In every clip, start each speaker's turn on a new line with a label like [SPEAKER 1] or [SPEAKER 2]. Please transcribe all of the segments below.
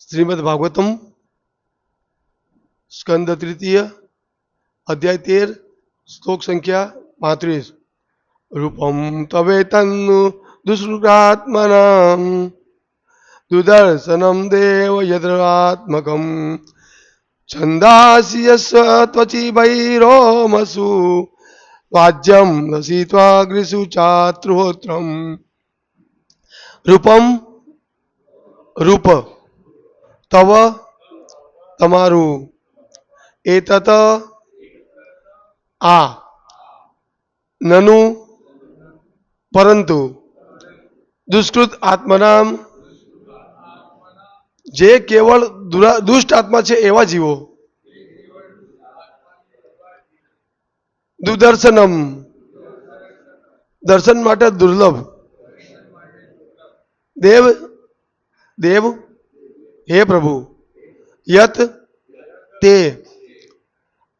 [SPEAKER 1] શ્રીમદ ભાગવતમ, સ્કંદ તૃતીય, અધ્યાય તેર, શ્લોક સંખ્યા પાંત્રીસ. રૂપમ તવે તન્નુ દુષ્કૃતાત્મનામ, દુદર્શનમ દેવ યદ્રાત્મકમ છંદાસી ત્વચી ભૈરોમસુ વાજ્યમ રસિત્વાગ્રિષુ ચાત્રુહોત્રમ રૂપમ રૂપ તવ તમારું. એ તત આ. નનુ પરંતુ દુષ્કૃત આત્મનામ જે કેવળ દુષ્ટ આત્મા છે એવા જીવો. દુદર્શનમ. દર્શન માટે દુર્લભ. દેવ દેવ હે પ્રભુ યત તે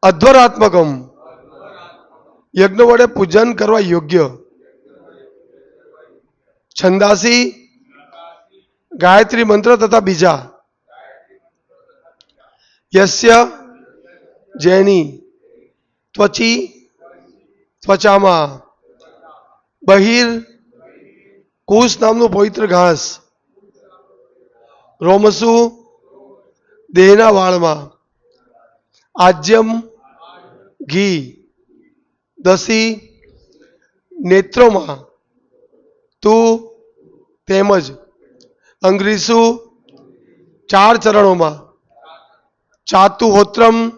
[SPEAKER 1] અધ્વરાત્મકમ યજ્ઞ વડે પૂજન કરવા યોગ્ય છંદાસી ગાયત્રી મંત્ર તથા બીજા યસ્ય જેની ત્વચી ત્વચામાં બહિર કુશ નામનું પવિત્ર ઘાસ રોમસુ દેહના વાળમાં. આજ્યમ ઘી. દસી નેત્રોમાં. તું તેમજ અંગ્રીસુ ચાર ચરણોમાં. ચાતુહોત્રમ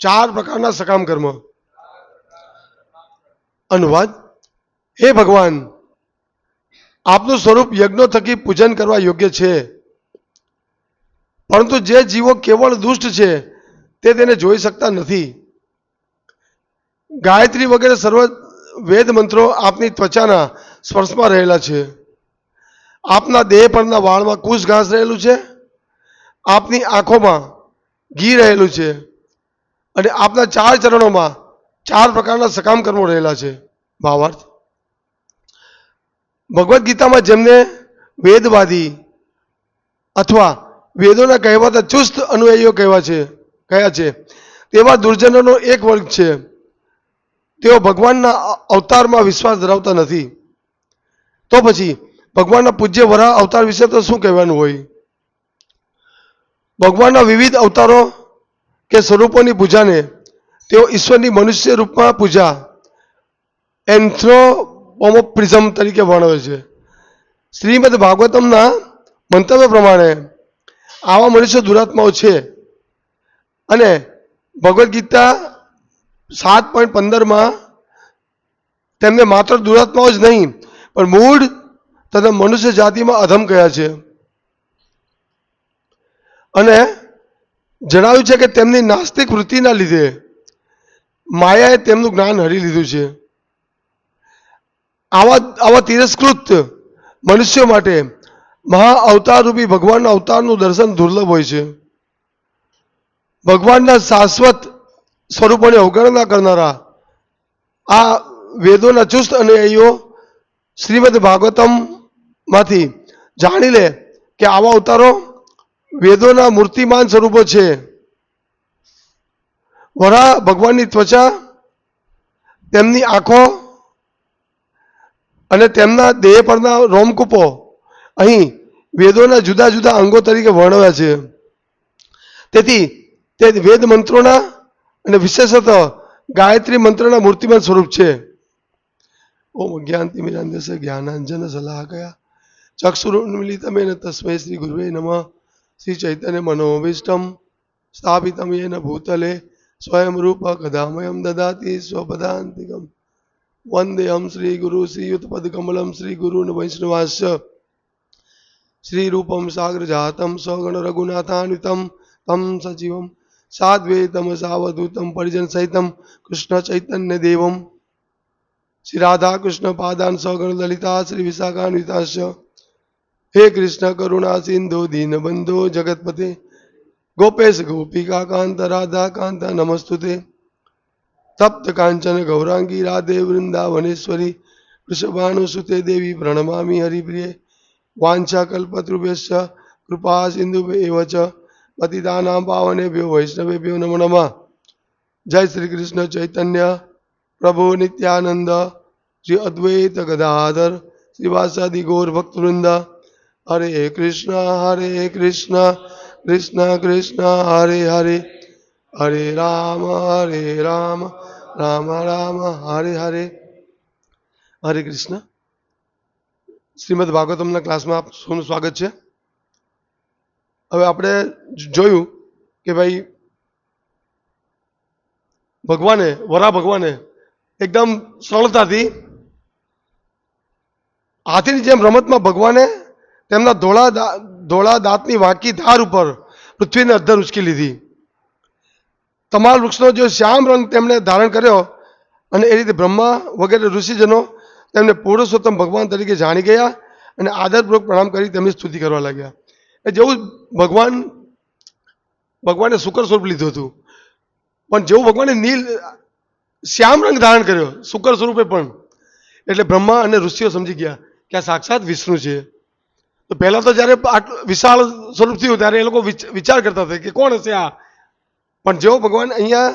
[SPEAKER 1] ચાર પ્રકારના સકામ કર્મ અનુવાદ, હે ભગવાન આપનું સ્વરૂપ યજ્ઞો થકી પૂજન કરવા યોગ્ય છે. પરંતુ જે જીવો કેવળ દુષ્ટ છે, તે તેને જોઈ શકતા નથી. ગાયત્રી વગેરે સર્વ વેદ મંત્રો આપની ત્વચાના સ્પર્શમાં રહેલા છે. આપના દેહ પરના વાળમાં કુશ ઘાસ રહેલું છે. આપની આંખોમાં ઘી રહેલું છે. અને આપના ચાર ચરણોમાં ચાર પ્રકારના સકામ કર્મો રહેલા છે. ભાવાર્થ ભગવદ્ ગીતામાં જેમને વેદવાદી અથવા વેદોના કહેવાતા ચુસ્ત અનુયાયીઓ કહેવા છે, કયા છે, તેવા દુર્જનોનો એક વર્ગ છે. તેઓ ભગવાનના અવતારમાં વિશ્વાસ ધરાવતા નથી. તો પછી ભગવાનના પૂજ્ય વરાહ અવતાર વિશે તો શું કહેવાનું હોય? ભગવાનના વિવિધ અવતારો કે સ્વરૂપોની પૂજાને તેઓ ઈશ્વરની મનુષ્ય રૂપમાં પૂજા એન્થ્રોપોમોપ્રિઝમ તરીકે વર્ણવે છે. શ્રીમદ ભાગવતમના મંતવ્ય પ્રમાણે આવા મનુષ્ય દુરાત્માઓ છે. અને ભગવદ્ ગીતા સાત પોઈન્ટ પંદરમાં તેમને માત્ર દુરાત્માઓ જ નહીં, પણ મૂળ તથા મનુષ્ય જાતિમાં અધમ કયા છે. અને જણાવ્યું છે કે તેમની નાસ્તિક વૃત્તિના લીધે માયાએ તેમનું જ્ઞાન હરી લીધું છે. આવા આવા તિરસ્કૃત મનુષ્યો માટે મહા અવતાર રૂપી ભગવાનના અવતારનું દર્શન દુર્લભ હોય છે. ભગવાનના શાશ્વત સ્વરૂપોની અવગણના કરનારા આ વેદોના ચુસ્ત અનુયાયીઓ શ્રીમદ ભાગવતમમાંથી જાણી લે કે આવા અવતારો વેદોના મૂર્તિમાન સ્વરૂપો છે. વરા ભગવાનની ત્વચા, તેમની આંખો અને તેમના દેહ પરના રોમકૂપો અહીં વેદોના જુદા જુદા અંગો તરીકે વર્ણવ્યા છે. તેથી તે વેદ મંત્રોના અને વિશેષતઃ ગાયત્રી મંત્રના મૂર્તિમાન સ્વરૂપ છે. ઓમ જ્ઞાનતિ મિરાંદસે જ્ઞાનાંજન સલાહકયા ચક્ષુરુન્મિલિતમેન તસ્મૈ શ્રી ગુરુવે નમ. શ્રી ચૈતન્ય મનોભીષ્ટમ સ્થાપિતમ યેન ભૂતલે. સ્વયં રૂપ કદામયમ દદાતિ સ્વપદાંતિકમ. વંદેહમ શ્રી ગુરુ શ્રી યુતપદકમલમ શ્રી ગુરુન વૈષ્ણવાસ્ય. શ્રી રૂપમ સાગર જાતમ સગણ રઘુનાથાન્વિતમ તમ સજીવમ સાદ્વૈતમ સાવધૂતમ પરિજન સહિતમ કૃષ્ણ ચૈતન્ય દેવમ. શ્રી રાધા કૃષ્ણ પાદાન સગણ લલિતા શ્રી વિશાખાન્વિતાશ હે કૃષ્ણ કરુણા સિંધુ દીન જગતપતે ગોપેશ ગોપિકા કાંત રાધા કાંત નમસ્તુતે. તપ્ત કાંચન ગૌરાંગી રાધે વૃંદાવનેશ્વરી વૃષભાનુસુતે દેવી પ્રણમામી હરિપ્રિય વાંછા કલ્પતૃભ્યશ્ચ કૃપા સિંધુ એવ ચ પતિતાનાં પાવનેભ્યો વૈષ્ણવેભ્યો નમો નમઃ જય શ્રી કૃષ્ણ ચૈતન્ય પ્રભુ નિત્યાનંદ શ્રી અદ્વૈત ગદાધર શ્રીવાસાદિ ગૌર ભક્તવૃંદ હરે કૃષ્ણ હરે કૃષ્ણ કૃષ્ણ કૃષ્ણ હરે હરે હરે રામ હરે રામ રામ રામ, હરે હરે. હરે કૃષ્ણ. શ્રીમદ ભાગવતમના ક્લાસમાં આપ સૌનું સ્વાગત છે. હવે આપણે જોયું કે ભાઈ, ભગવાને, વરા ભગવાને એકદમ સરળતાથી હાથીની જેમ રમતમાં ભગવાને તેમના ધોળા ધોળા દાંતની વાંકી ધાર ઉપર પૃથ્વીને અદ્ધર ઉચકી લીધી. તમામ વૃક્ષનો જે શ્યામ રંગ તેમણે ધારણ કર્યો અને એ રીતે બ્રહ્મા વગેરે ઋષિજનો તેમને પુરુષોત્તમ ભગવાન તરીકે જાણી ગયા અને આદરપૂર્વક પ્રણામ કરી તેમની સ્તુતિ કરવા લાગ્યા. એ જેવું ભગવાન, ભગવાને શુકર સ્વરૂપ લીધું હતું. પણ જેવું ભગવાને નીલ, શ્યામ રંગ ધારણ કર્યો, શુકર સ્વરૂપે પણ. એટલે બ્રહ્મા અને ઋષિઓ સમજી ગયા કે આ સાક્ષાત વિષ્ણુ છે. તો પહેલાં તો જ્યારે વિશાળ સ્વરૂપ થયું ત્યારે એ લોકો વિચ- વિચાર કરતા હતા કે કોણ હશે આ? પણ જેવો ભગવાન અહીંયા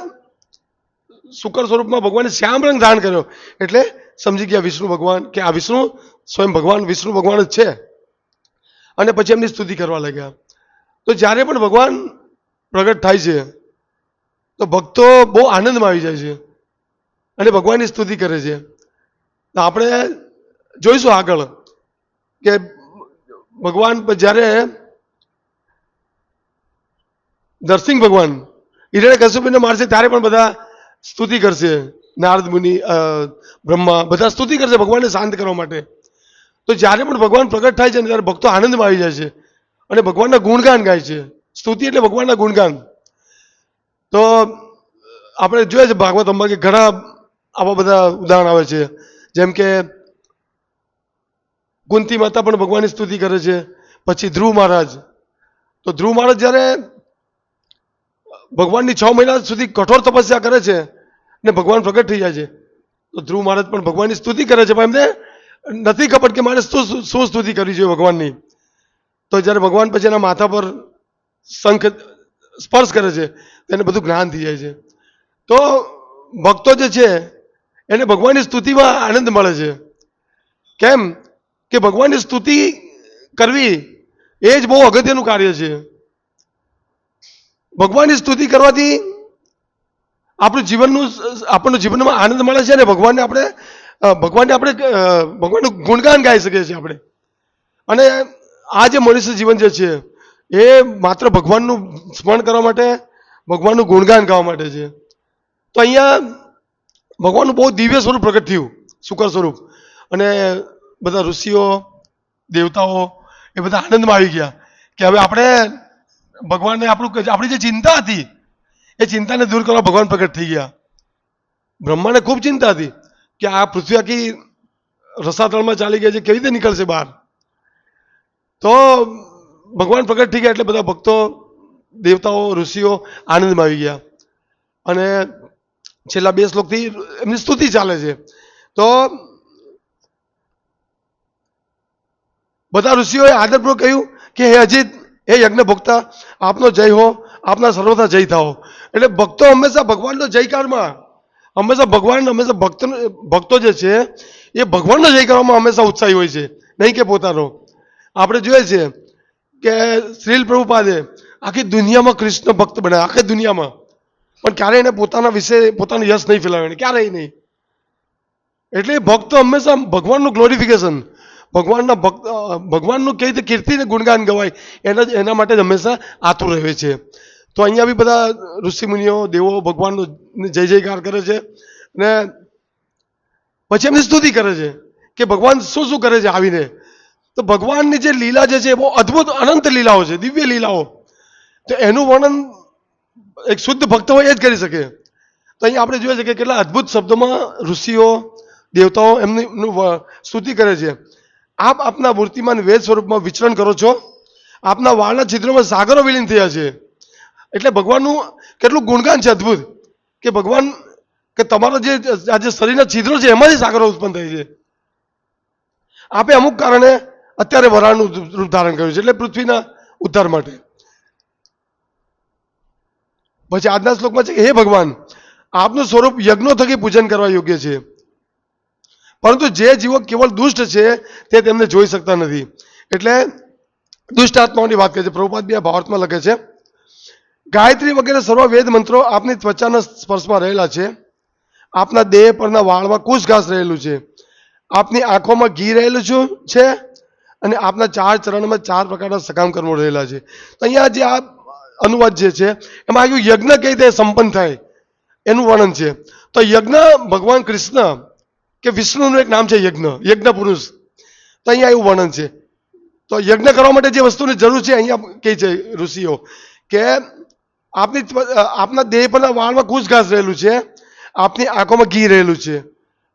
[SPEAKER 1] શુકર સ્વરૂપમાં ભગવાને શ્યામ રંગ ધારણ કર્યો, એટલે સમજી ગયા વિષ્ણુ ભગવાન કે આ વિષ્ણુ સ્વયં ભગવાન, વિષ્ણુ ભગવાન જ છે. અને પછી એમની સ્તુતિ કરવા લાગ્યા. તો જ્યારે પણ ભગવાન પ્રગટ થાય છે, તો ભક્તો બહુ આનંદમાં આવી જાય છે અને ભગવાનની સ્તુતિ કરે છે. તો આપણે જોઈશું આગળ કે ભગવાન જ્યારે નરસિંહ ભગવાન હિરણ્ય કશ્યપને મારશે, ત્યારે પણ બધા સ્તુતિ કરશે. નારદ મુનિ બ્રહ્મા, બધા સ્તુતિ કરશે ભગવાનને શાંત કરવા માટે. તો જ્યારે પણ ભગવાન પ્રગટ થાય છે ને ત્યારે ભક્તો આનંદમાં આવી જાય છે. અને ભગવાનના ગુણગાન ગાય છે. સ્તુતિ એટલે ભગવાનના ગુણગાન. તો આપણે જોઈએ છે ભાગવત અંબા કે ઘણા આવા બધા ઉદાહરણ આવે છે. જેમ કે કુંતી માતા પણ ભગવાનની સ્તુતિ કરે છે. પછી ધ્રુવ મહારાજ. તો ધ્રુવ મહારાજ જ્યારે ભગવાનની છ મહિના સુધી કઠોર તપસ્યા કરે છે ને ભગવાન પ્રગટ થઈ જાય છે. તો ધ્રુવ મહારાજ પણ ભગવાનની સ્તુતિ કરે છે, પણ એમને નથી ખબર કે મારે શું શું સ્તુતિ કરવી જોઈએ ભગવાનની. તો જ્યારે ભગવાન પછી એના માથા પર શંખ સ્પર્શ કરે છે તેને બધું જ્ઞાન થઈ જાય છે. તો ભક્તો જે છે, એને ભગવાનની સ્તુતિમાં આનંદ મળે છે. કેમ? કે ભગવાનની સ્તુતિ કરવી એ જ બહુ અગત્યનું કાર્ય છે. ભગવાનની સ્તુતિ કરવાથી આપણું જીવનનું, આપણું જીવનમાં આનંદ મળે છે અને ભગવાનને આપણે ભગવાનને આપણે ભગવાનનું ગુણગાન ગાઈ શકીએ છીએ આપણે. અને આ જે મનુષ્ય જીવન જે છે, એ માત્ર ભગવાનનું સ્મરણ કરવા માટે, ભગવાનનું ગુણગાન ગાવા માટે છે. તો અહીંયા ભગવાનનું બહુ દિવ્ય સ્વરૂપ પ્રગટ થયું શુકર સ્વરૂપ. અને બધા ઋષિઓ, દેવતાઓ એ બધા આનંદમાં આવી ગયા કે હવે આપણે ભગવાનને આપણું આપણી જે ચિંતા હતી, એ ચિંતાને દૂર કરવા ભગવાન પ્રગટ થઈ ગયા. બ્રહ્માને ખૂબ ચિંતા હતી કે આ પૃથ્વી આખી રસાતળમાં ચાલી ગઈ છે, કેવી રીતે નીકળશે બહાર? તો ભગવાન પ્રગટ થઈ ગયા એટલે બધા ભક્તો, દેવતાઓ, ઋષિઓ આનંદમાં આવી ગયા. અને છેલ્લા બે શ્લોકથી એમની સ્તુતિ ચાલે છે. તો બધા ઋષિઓએ આદરપૂર્વક કહ્યું કે, હે અજીત હે યજ્ઞ ભોગતા આપનો જય હો, આપના સર્વથા જય થાઓ. એટલે ભક્તો હંમેશા ભગવાનનો જયકારમાં. હંમેશા ભગવાન, હંમેશા ભક્ત ભક્તો જે છે, એ ભગવાનનો જય કરવામાં હંમેશા ઉત્સાહી હોય છે. નહીં કે પોતાનો. આપણે જોઈએ છે કે શ્રીલ પ્રભુપાદે આખી દુનિયામાં કૃષ્ણ ભક્ત બને આખી દુનિયામાં. પણ ક્યારેય એને પોતાના વિશે, પોતાનું યશ નહીં ફેલાવે ક્યારેય નહીં. એટલે ભક્તો હંમેશા ભગવાનનું ગ્લોરિફિકેશન ભગવાનના ભક્ત ભગવાનનું કેવી રીતે કીર્તિને ગુણગાન ગવાય, એના એના માટે હંમેશા આતુર રહે છે. તો અહીંયા બી બધા ઋષિમુનિઓ, દેવો ભગવાનનો જય જયકાર કરે છે અને પછી એમની સ્તુતિ કરે છે કે ભગવાન શું શું કરે છે આવીને. તો ભગવાનની જે લીલા જે છે બહુ અદ્ભુત અનંત લીલાઓ છે, દિવ્ય લીલાઓ. તો એનું વર્ણન એક શુદ્ધ ભક્ત હોય એ જ કરી શકે. તો અહીં આપણે જોઈએ છીએ કે કેટલા અદ્ભુત શબ્દોમાં ઋષિઓ, દેવતાઓ એમની સ્તુતિ કરે છે. આપ આપના મૂર્તિમાન વેદ સ્વરૂપમાં વિચરણ કરો છો? આપના વાળના છિદ્રોમાં સાગરો વિલીન થયા છે. એટલે ભગવાનનું કેટલું ગુણગાન છે અદ્ભુત કે ભગવાન કે તમારા જે આ જે શરીરના છિદ્રો છે એમાંથી સાગરો ઉત્પન્ન થાય છે. આપે અમુક કારણે અત્યારે વરાળનું રૂપ ધારણ કર્યું છે એટલે પૃથ્વીના ઉદ્ધાર માટે. પછી આજના શ્લોકમાં છે કે, હે ભગવાન, આપનું સ્વરૂપ યજ્ઞો થકી પૂજન કરવા યોગ્ય છે. પરંતુ જે જીવો કેવળ દુષ્ટ છે, તે તેમને જોઈ શકતા નથી. એટલે દુષ્ટ આત્માઓની વાત કરે છે. પ્રભુપાદ બી આ ભાવાર્થમાં લખે છે, ગાયત્રી વગેરે સર્વ વેદ મંત્રો આપની ત્વચાના સ્પર્શમાં રહેલા છે. આપના દેહ પરના વાળમાં કુશ ઘાસ રહેલું છે. આપની આંખોમાં ઘી રહેલું છે અને આપના ચાર ચરણમાં ચાર પ્રકારના સકામ કર્મો રહેલા છે. તો અહીંયા જે આ અનુવાદ જે છે, એમાં આવ્યું, યજ્ઞ કઈ રીતે સંપન્ન થાય? એનું વર્ણન છે. તો યજ્ઞ ભગવાન કૃષ્ણ કે વિષ્ણુનું એક નામ છે યજ્ઞ યજ્ઞ પુરુષ તો અહીંયા એવું વર્ણન છે. તો યજ્ઞ કરવા માટે જે વસ્તુની જરૂર છે, અહીંયા કહે છે ઋષિઓ કે આપની આપના દેહ પરના વાળમાં કુશ ઘાસ રહેલું છે, આપની આંખોમાં ઘી રહેલું છે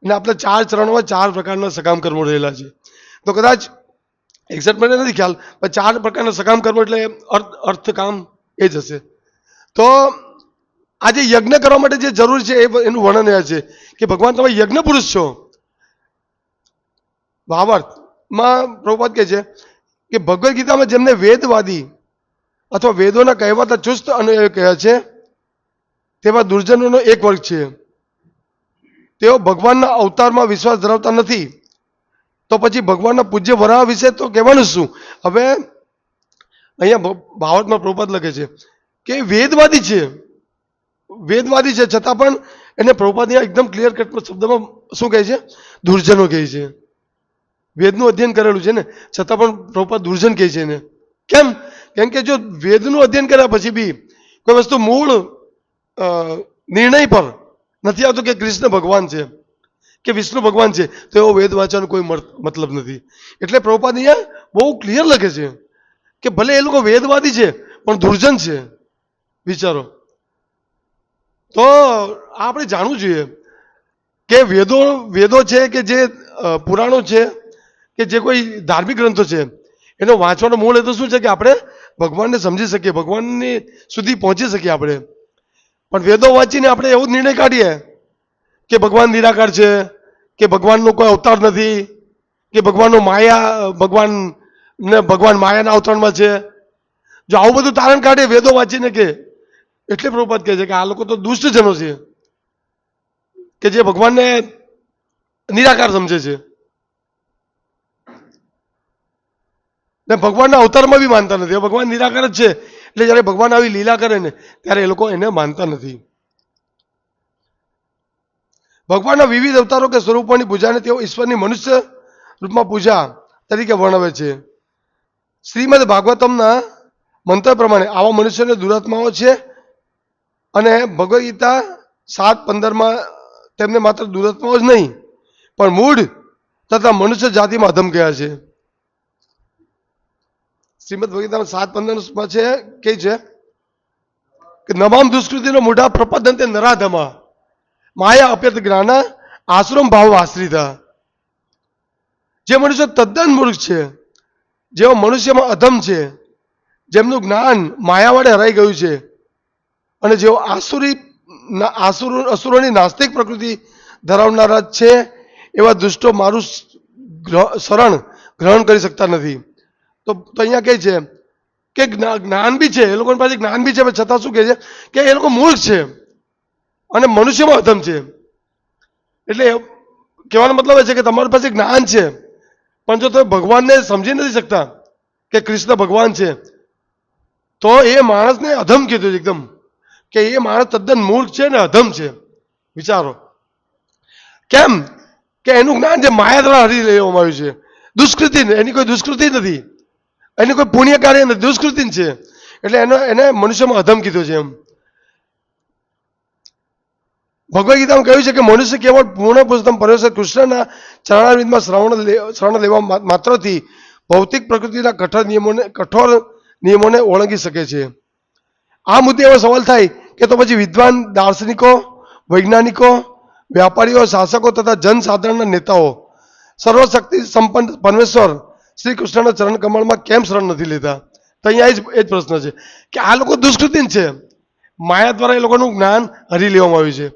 [SPEAKER 1] અને આપના ચાર ચરણોમાં ચાર પ્રકારના સકામ કર્મો રહેલા છે. તો કદાચ એક્ઝેક્ટ મને નથી ખ્યાલ, પણ ચાર પ્રકારના સકામ કર્મો એટલે અર્થ અર્થ કામ એ જ હશે. તો આ જે યજ્ઞ કરવા માટે જે જરૂર છે એ એનું વર્ણન એ છે કે ભગવાન તમે યજ્ઞ પુરુષ છો. ભાવાર્થમાં પ્રભુપાદ કહે છે કે ભગવદ્ ગીતામાં જેમને વેદવાદી અથવા વેદોના કહેવાતા ચુસ્ત અનુયાયી કહ્યા છે તેવા દુર્જનોનો એક વર્ગ છે. તેઓ ભગવાનના અવતારમાં વિશ્વાસ ધરાવતા નથી. તો પછી ભગવાનના પૂજ્ય વરાહ વિશે તો કહેવાનું શું? હવે અહીંયા ભાવતમાં પ્રભુપાદ લખે છે કે વેદવાદી છે. વેદવાદી છે છતાં પણ એને પ્રભુપાદ એકદમ ક્લિયર કટ શબ્દમાં શું કહે છે? દુર્જનો કહે છે. વેદનું અધ્યયન કરેલું છે ને, છતાં પણ પ્રભુપાદ દુર્જન કહે છે એને. કેમ? કેમ કે જો વેદનું અધ્યયન કર્યા પછી બી કોઈ વસ્તુ મૂળ નિર્ણય પર નથી આવતો કે કૃષ્ણ ભગવાન છે, કે વિષ્ણુ ભગવાન છે, તો એવો વેદ વાંચવાનો કોઈ મતલબ નથી. એટલે પ્રભુપાદ અહીંયા બહુ ક્લિયર લખે છે કે ભલે એ લોકો વેદવાદી છે, પણ દુર્જન છે, વિચારો. તો આપણે જાણવું જોઈએ કે વેદો વેદો છે કે જે પુરાણો છે કે જે કોઈ ધાર્મિક ગ્રંથો છે, એનો વાંચવાનો મૂળ હેતુ શું છે કે આપણે ભગવાનને સમજી શકીએ, ભગવાનની સુધી પહોંચી શકીએ આપણે. પણ વેદો વાંચીને આપણે એવો નિર્ણય કાઢીએ કે ભગવાન નિરાકાર છે, કે ભગવાનનો કોઈ અવતાર નથી, કે ભગવાનનો માયા ભગવાન ને ભગવાન માયાના અવતરણમાં છે. જો આવું બધું તારણ કાઢે વેદો વાંચીને કે, એટલે પ્રભુપાદ કહે છે કે આ લોકો તો દુષ્ટજનો છે, કે જે ભગવાનને નિરાકાર સમજે છે. ને ભગવાનના અવતારમાં બી માનતા નથી. ભગવાન નિરાકાર જ છે. એટલે જ્યારે ભગવાન આવી લીલા કરે ને, ત્યારે એ લોકો એને માનતા નથી. ભગવાનના વિવિધ અવતારો કે સ્વરૂપોની પૂજાને તેઓ ઈશ્વરની મનુષ્ય રૂપમાં પૂજા તરીકે વર્ણવે છે. શ્રીમદ ભાગવતમના મંત્ર પ્રમાણે આવા મનુષ્યને દુરાત્માઓ છે અને ભગવદ્ ગીતા સાત પંદરમાં તેમને માત્ર દુરાત્માઓ જ નહીં, પણ મૂળ તથા મનુષ્ય જાતિમાં અધમ ગયા છે. શ્રીમદ ભગીતા સાત પંદરમાં છે, કે છે? કે નમામ દુષ્કૃતિનો મોઢા પ્રપદંતે નરાધમા. માયા અપ્યત જ્ઞાન, આશ્રમ ભાવ આશ્રિતા. જે મનુષ્ય તદ્દન મૂર્ખ છે, જેઓ મનુષ્યમાં અધમ છે, જેમનું જ્ઞાન માયા વડે હરાઈ ગયું છે, અને જેઓ આસુરી આસુર, અસુરોની નાસ્તિક પ્રકૃતિ ધરાવનારા છે, એવા દુષ્ટો મારું શરણ ગ્રહણ કરી શકતા નથી. તો તો અહીંયા કહે છે કે જ્ઞાન બી છે, એ લોકોની પાસે જ્ઞાન બી છે પણ છતાં શું કહે છે કે એ લોકો મૂર્ખ છે અને મનુષ્યમાં અધમ છે. એટલે કહેવાનો મતલબ એ છે કે તમારી પાસે જ્ઞાન છે, પણ જો તમે ભગવાનને સમજી નથી શકતા કે કૃષ્ણ ભગવાન છે, તો એ માણસને અધમ કીધું છે એકદમ, કે એ માણસ તદ્દન મૂર્ખ છે ને અધમ છે. વિચારો. કેમ? કે એનું જ્ઞાન જે માયા દ્વારા હરી લેવામાં આવ્યું છે. દુષ્કૃતિ, એની કોઈ દુષ્કૃતિ નથી. એની કોઈ પુણ્ય કાર્ય નથી દુષ્કૃતિ છે. એટલે એનો, એને મનુષ્યમાં અધમ કીધું છે એમ. ભગવદ ગીતામાં કહ્યું છે કે મનુષ્ય કેવળ પૂર્ણ પુરુષોત્તમ પરમેશ્વર કૃષ્ણના ચરણારવિંદમાં શ્રવણ શ્રવણ લેવા માત્રથી ભૌતિક પ્રકૃતિના કઠોર નિયમોને કઠોર નિયમોને ઓળંગી શકે છે. આ મુદ્દે એવો સવાલ થાય કે તો પછી વિદ્વાન દાર્શનિકો, વૈજ્ઞાનિકો, વ્યાપારીઓ, શાસકો તથા જનસાધારણના નેતાઓ, સર્વશક્તિ સંપન્ન પરમેશ્વર શ્રી કૃષ્ણના ચરણ કમળમાં કેમ શરણ નથી લેતા તો અહીંયા એ જ એ જ પ્રશ્ન છે કે આ લોકો દુષ્કૃતિ છે. માયા દ્વારા એ લોકોનું જ્ઞાન હરી લેવામાં આવ્યું છે.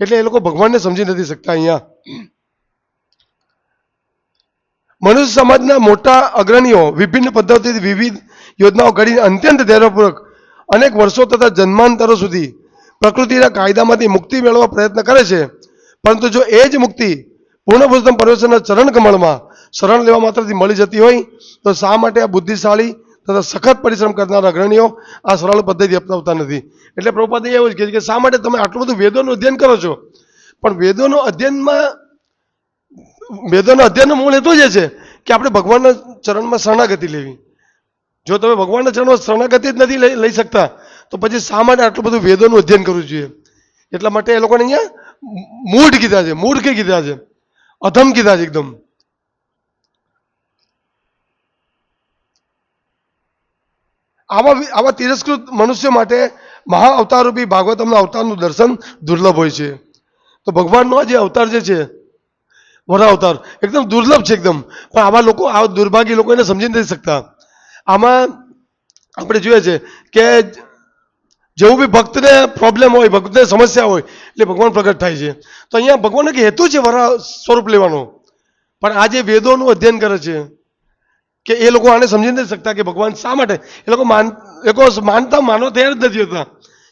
[SPEAKER 1] એટલે એ લોકો ભગવાનને સમજી નથી શકતા અહીંયા. મનુષ્ય સમાજના મોટા અગ્રણીઓ વિભિન્ન પદ્ધતિથી વિવિધ યોજનાઓ ઘડીને અત્યંત ધૈર્યપૂર્વક અનેક વર્ષો તથા જન્માંતરો સુધી પ્રકૃતિના કાયદામાંથી મુક્તિ મેળવવા પ્રયત્ન કરે છે. પરંતુ જો એ જ મુક્તિ પૂર્ણ પુરુષોત્તમ પરમેશ્વરના ચરણ કમળમાં શરણ લેવા માત્રથી મળી જતી હોય તો શા માટે આ બુદ્ધિશાળી તથા સખત પરિશ્રમ કરનાર અગ્રણીઓ આ સરળ પદ્ધતિ અપનાવતા નથી? એટલે પ્રભુપાદે એવું જ કહે છે કે શા માટે તમે આટલું બધું વેદોનું અધ્યયન કરો છો? પણ વેદોનું અધ્યયનમાં, વેદોના અધ્યયનનો મૂળ હેતુ જ છે કે આપણે ભગવાનના ચરણમાં શરણાગતિ લેવી. જો તમે ભગવાનના ચરણમાં શરણાગતિ જ નથી લઈ શકતા, તો પછી શા માટે આટલું બધું વેદોનું અધ્યયન કરવું જોઈએ? એટલા માટે એ લોકોને અહીંયા મૂઢ કીધા છે મૂર્ખ કીધા છે? અધમ કીધા છે એકદમ. આવા આવા તિરસ્કૃત મનુષ્યો માટે મહા અવતારરૂપી ભાગવતમના અવતારનું દર્શન દુર્લભ હોય છે. તો ભગવાનનો આ જે અવતાર જે છે વરા અવતાર, એકદમ દુર્લભ છે એકદમ. પણ આવા લોકો આવા દુર્ભાગ્ય લોકો એને સમજી નથી શકતા. આમાં આપણે જોઈએ છે કે જેવું બી ભક્તને પ્રોબ્લેમ હોય, ભક્તને સમસ્યા હોય, એટલે ભગવાન પ્રગટ થાય છે. તો અહીંયા ભગવાનનો કે હેતુ છે વરા સ્વરૂપ લેવાનો. પણ આ જે વેદોનું અધ્યયન કરે છે કે એ લોકો આને સમજી નથી શકતા કે ભગવાન શા માટે? એ લોકો માન, એ લોકો માનતા માનવા તૈયાર જ નથી હોતા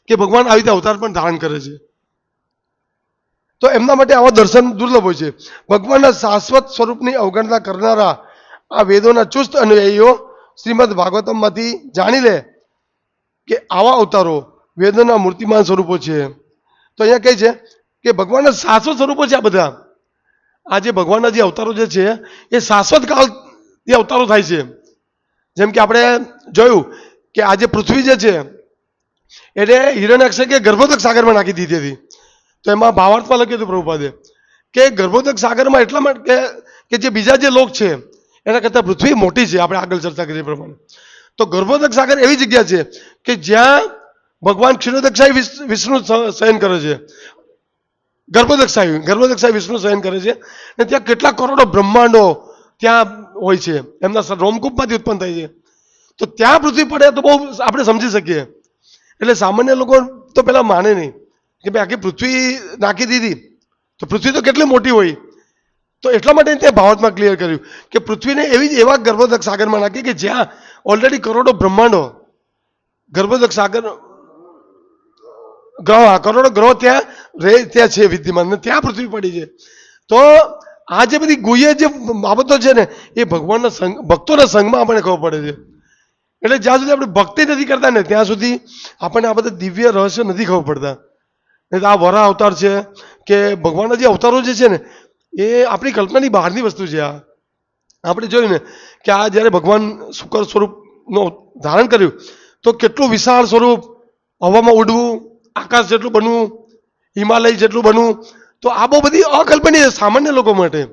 [SPEAKER 1] કે ભગવાન આવી રીતે અવતાર પણ ધારણ કરે છે. તો એમના માટે આવા દર્શન દુર્લભ હોય છે. ભગવાનના શાશ્વત સ્વરૂપની અવગણના કરનારા આ વેદોના ચુસ્ત અનુયાયીઓ શ્રીમદ ભાગવતમમાંથી જાણી લે કે આવા અવતારો વેદોના મૂર્તિમાન સ્વરૂપો છે. તો અહીંયા કહે છે કે ભગવાનના શાશ્વત સ્વરૂપો છે આ બધા. આ જે ભગવાનના જે અવતારો જે છે, એ શાશ્વત કાળ એ અવતારો થાય છે. જેમ કે આપણે જોયું કે આજે પૃથ્વી જે છે એટલે હિરણ્યક્ષકે ગર્ભોદક સાગરમાં નાખી દીધી હતી. તો એમાં ભાવાર્થમાં લખ્યું હતું પ્રભુપાદે કે ગર્ભોદક સાગરમાં એટલા માટે કે- જે બીજા જે લોક છે, એના કરતાં પૃથ્વી મોટી છે, આપણે આગળ ચર્ચા કરીએ પ્રમાણે. તો ગર્ભોદક સાગર એવી જગ્યા છે કે જ્યાં ભગવાન ક્ષીરોદક્ષાય વિષ- વિષ્ણુ શયન કરે છે. ગર્ભોદક્ષાઈ ગર્ભોદક્ષાઈ વિષ્ણુ શયન કરે છે. અને ત્યાં કેટલા કરોડો બ્રહ્માંડો ત્યાં હોય છે. એમના રોમકૂપમાંથી ઉત્પન્ન થાય છે. તો ત્યાં પૃથ્વી પડે તો બહુ આપણે સમજી શકીએ. એટલે સામાન્ય લોકો તો પહેલાં માને નહીં કે ભાઈ આખી પૃથ્વી નાખી દીધી. તો પૃથ્વી તો કેટલી મોટી હોય. તો એટલા માટે ત્યાં ભાવતમાં ક્લિયર કર્યું કે પૃથ્વીને એવી એવા ગર્ભોદક સાગરમાં નાખી કે જ્યાં ઓલરેડી કરોડો બ્રહ્માંડો ગર્ભોદક સાગર, ગ્રહ કરોડો ગ્રહ ત્યાં રહે, ત્યાં છે વિદ્યમાન. ત્યાં પૃથ્વી પડી છે. તો આ જે બધી ગુહ્ય જે બાબતો છે ને, એ ભગવાનના સંગ, ભક્તોના સંગમાં આપણને ખબર પડે છે. એટલે જ્યાં સુધી આપણે ભક્તિ નથી કરતા ને, ત્યાં સુધી આપણને આ બધા દિવ્ય રહસ્ય નથી ખબર પડતા. નહીં તો આ વરા અવતાર છે કે ભગવાનના જે અવતારો જે છે ને, એ આપણી કલ્પનાની બહારની વસ્તુ છે આ. આપણે જોયું ને કે આ જ્યારે ભગવાન શુકર સ્વરૂપનો ધારણ કર્યું, તો કેટલું વિશાળ સ્વરૂપ, હવામાં ઉડવું, આકાશ જેટલું બનવું, હિમાલય જેટલું બનવું તો આ બહુ બધી અકલ્પનીય સામાન્ય લોકો માટે.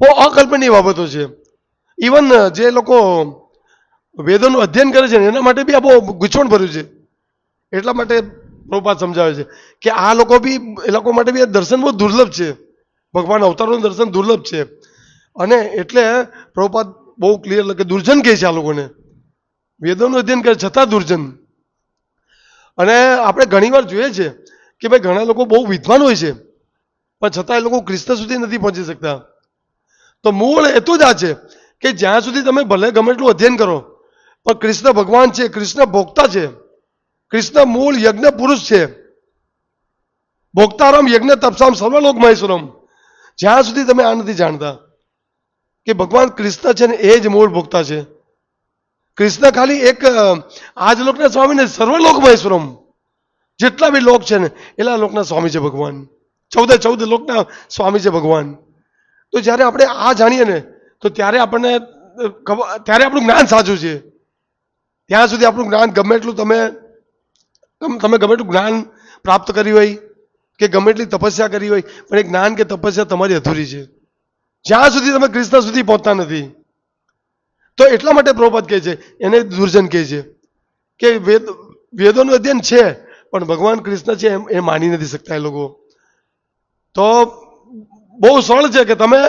[SPEAKER 1] બહુ અકલ્પનીય બાબતો છે. ઇવન જે લોકો વેદોનું અધ્યયન કરે છે, એના માટે બી આ બહુ ગૂંચવણ ભર્યું છે. એટલા માટે પ્રભુપાદ સમજાવે છે કે આ લોકો બી, એ લોકો માટે બી દર્શન બહુ દુર્લભ છે. ભગવાન અવતારોનું દર્શન દુર્લભ છે. અને એટલે પ્રભુપાદ બહુ ક્લિયર કે દુર્જન કહે છે આ લોકોને. વેદોનું અધ્યયન કરે છતાં દુર્જન. અને આપણે ઘણીવાર જોઈએ છે કે ભાઈ ઘણા લોકો બહુ વિદ્વાન હોય છે. પણ છતાં એ લોકો ખ્રિસ્ત સુધી નથી પહોંચી શકતા. તો મૂળ હેતુ જ આ છે કે જ્યાં સુધી તમે ભલે ગમે એટલું અધ્યયન કરો, પણ કૃષ્ણ ભગવાન છે કૃષ્ણ ભોગતા છે કૃષ્ણ મૂળ યજ્ઞ પુરુષ છે. ભોગતારામ યજ્ઞ તપસામ સર્વલોક મહેશ્વરમ. જ્યાં સુધી તમે આ નથી જાણતા કે ભગવાન કૃષ્ણ છે ને એ જ મૂળ ભોગતા છે. કૃષ્ણ ખાલી એક આજ લોકના સ્વામી ને સર્વલોક મહેશ્વરમ. જેટલા બી લોક છે ને, એટલા લોકના સ્વામી છે ભગવાન. ચૌદે ચૌદ લોકના સ્વામી છે ભગવાન. તો જ્યારે આપણે આ જાણીએ ને, તો ત્યારે આપણને ત્યારે આપણું જ્ઞાન સાચું છે. ત્યાં સુધી આપણું જ્ઞાન ગમે એટલું તમે તમે ગમે એટલું જ્ઞાન પ્રાપ્ત કર્યું હોય, કે ગમે એટલી તપસ્યા કરી હોય, પણ એ જ્ઞાન કે તપસ્યા તમારી અધૂરી છે. જ્યાં સુધી તમે કૃષ્ણ સુધી પહોંચતા નથી. તો એટલા માટે પ્રોપદ કહે છે, એને દુર્જન કહે છે, કે વેદ, વેદોનું અધ્યયન છે, પણ ભગવાન કૃષ્ણ છે એમ, એ માની નથી શકતા એ લોકો. તો બહુ સરળ છે કે તમે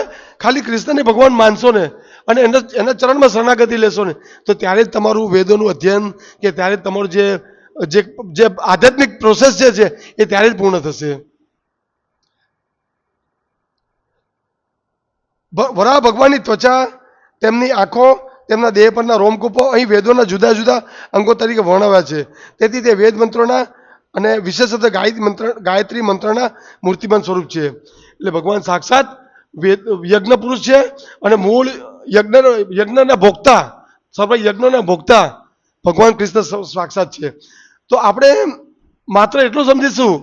[SPEAKER 1] ખાલી કૃષ્ણને ભગવાન માનશો ને અને એના એના ચરણમાં શરણાગતિ લેશો ને, તો ત્યારે જ તમારું વેદોનું અધ્યયન કે ત્યારે તમારું જે જે આધ્યાત્મિક પ્રોસેસ જે છે, એ ત્યારે જ પૂર્ણ થશે. વરા ભગવાનની ત્વચા, તેમની આંખો, તેમના દેહ પરના રોમકૂપો અહીં વેદોના જુદા જુદા અંગો તરીકે વર્ણવ્યા છે. તેથી તે વેદ મંત્રોના અને વિશેષતઃ ગાયત્રી મંત્ર, ગાયત્રી મંત્રના મૂર્તિમાન સ્વરૂપ છે. એટલે ભગવાન સાક્ષાત યજ્ઞ પુરુષ છે અને મૂળ યજ્ઞ, યજ્ઞના ભોગતા સર્વ યજ્ઞના ભોગતા ભગવાન કૃષ્ણ સાક્ષાત છે. તો આપણે માત્ર એટલું સમજીશું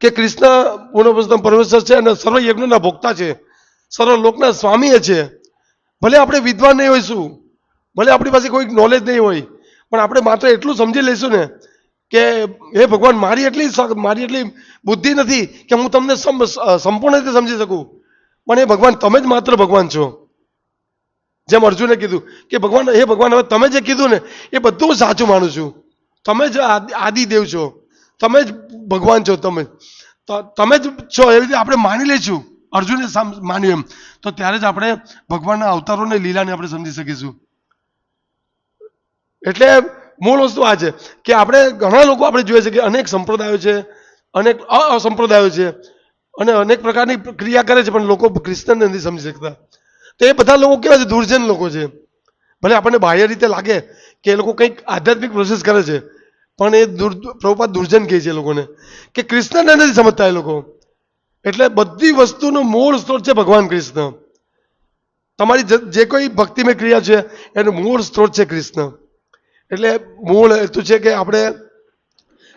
[SPEAKER 1] કે કૃષ્ણ પૂર્ણ પરમેશ્વર છે અને સર્વ યજ્ઞના ભોગતા છે. સર્વ લોકના સ્વામી છે. ભલે આપણે વિદ્વાન નહીં હોઈશું, ભલે આપણી પાસે કોઈ નોલેજ નહીં હોય, પણ આપણે માત્ર એટલું સમજી લઈશું ને કે હે ભગવાન, મારી એટલી મારી એટલી બુદ્ધિ નથી કે હું તમને સંપૂર્ણ રીતે સમજી શકું. પણ એ ભગવાન, તમે જ માત્ર ભગવાન છો. જેમ અર્જુને કીધું કે ભગવાન, હે ભગવાન, હવે તમે જે કીધું ને, એ બધું હું સાચું માનું છું. તમે જ આદિદેવ છો. તમે જ ભગવાન છો તમે. તમે જ છો એવી રીતે આપણે માની લઈશું. અર્જુને માન્યું એમ. તો ત્યારે જ આપણે ભગવાનના અવતારોને લીલાને આપણે સમજી શકીશું. એટલે મૂળ વસ્તુ આ છે કે આપણે ઘણા લોકો આપણે જોઈએ છે કે અનેક સંપ્રદાયો છે, અનેક અસંપ્રદાયો છે, અને અનેક પ્રકારની ક્રિયા કરે છે, પણ લોકો કૃષ્ણને નથી સમજી શકતા. તો એ બધા લોકો કેવા છે? દુર્જન લોકો છે. ભલે આપણને બાહ્ય રીતે લાગે કે એ લોકો કંઈક આધ્યાત્મિક પ્રોસેસ કરે છે, પણ એ દુર, પ્રભુપાદ દુર્જન કહે છે એ લોકોને. કે કૃષ્ણને નથી સમજતા એ લોકો. એટલે બધી વસ્તુનું મૂળ સ્ત્રોત છે ભગવાન કૃષ્ણ તમારી જે કોઈ ભક્તિમય ક્રિયા છે, એનું મૂળ સ્ત્રોત છે કૃષ્ણ એટલે મૂળ હેતુ છે કે આપણે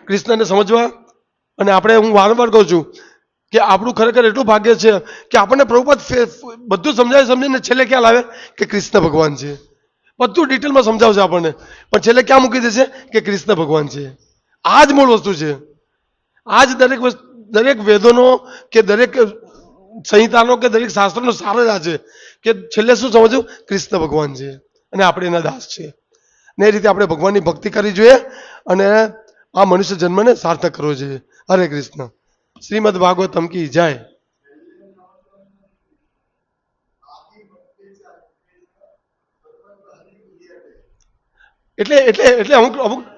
[SPEAKER 1] કૃષ્ણને સમજવા અને આપણે હું વારંવાર કહું છું કે આપણું ખરેખર એટલું ભાગ્ય છે કે આપણને પ્રભુપાદ બધું સમજાવી સમજીને છેલ્લે ક્યાં લાવે? કે કૃષ્ણ ભગવાન છે. બધું ડિટેલમાં સમજાવશે આપણને. પણ છેલ્લે ક્યાં મૂકી દેશે? કે કૃષ્ણ ભગવાન છે. આ જ મૂળ વસ્તુ છે. આ જ દરેક વસ્તુ દરેક વેદોનો કે દરેક સંહિતાનો કે દરેક શાસ્ત્રનો સાર જ આ છે કે છેલ્લે શું સમજવું? કૃષ્ણ ભગવાન છે. અને આપણે એના દાસ છે ને એ રીતે આપણે ભગવાનની ભક્તિ કરવી જોઈએ અને આ મનુષ્ય જન્મને સાર્થક કરવો જોઈએ. હરે કૃષ્ણ. શ્રીમદ ભાગવતમ કી જય. એટલે એટલે એટલે અમુક અમુક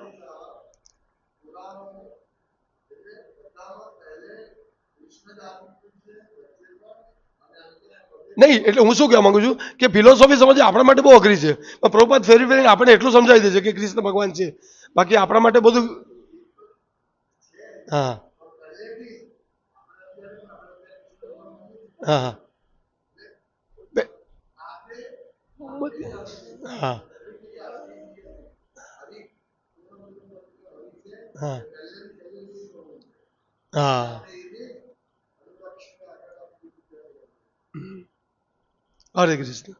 [SPEAKER 1] નહીં, એટલે હું શું કહેવા માગું છું કે ફિલોસોફી સમજ આપણા માટે બહુ અઘરી છે. પણ પ્રભુપાદ ફેરી ફેરીને આપણે એટલું સમજાવી દે છે કે કૃષ્ણ ભગવાન છે. બાકી આપણા માટે બધું હા. હા હા. હા. હા. હા. હરે કૃષ્ણ